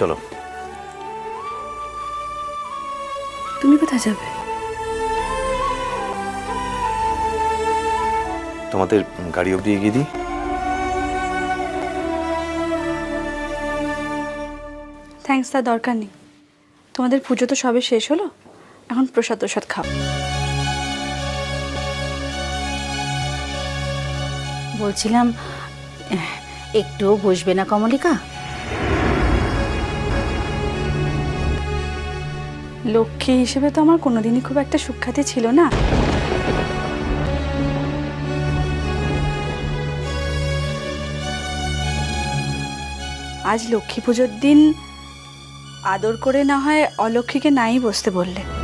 চলো। তুমি কোথায় যাবে? তোমাদের গাড়ি অবধি এগিয়ে দিই? থ্যাঙ্কস তার দরকার নেই। তোমাদের পুজো তো সবে শেষ হলো। এখন প্রসাদ প্রসাদ খাও। বলছিলাম একটুও বসবে না কমলিকা? লক্ষ্মী হিসেবে তো আমার কোনোদিনই খুব একটা সুখ্যাতি ছিল না। আজ লক্ষ্মী পুজোর দিন আদর করে না হয় অলক্ষ্মীকে নাই বসতে বললে।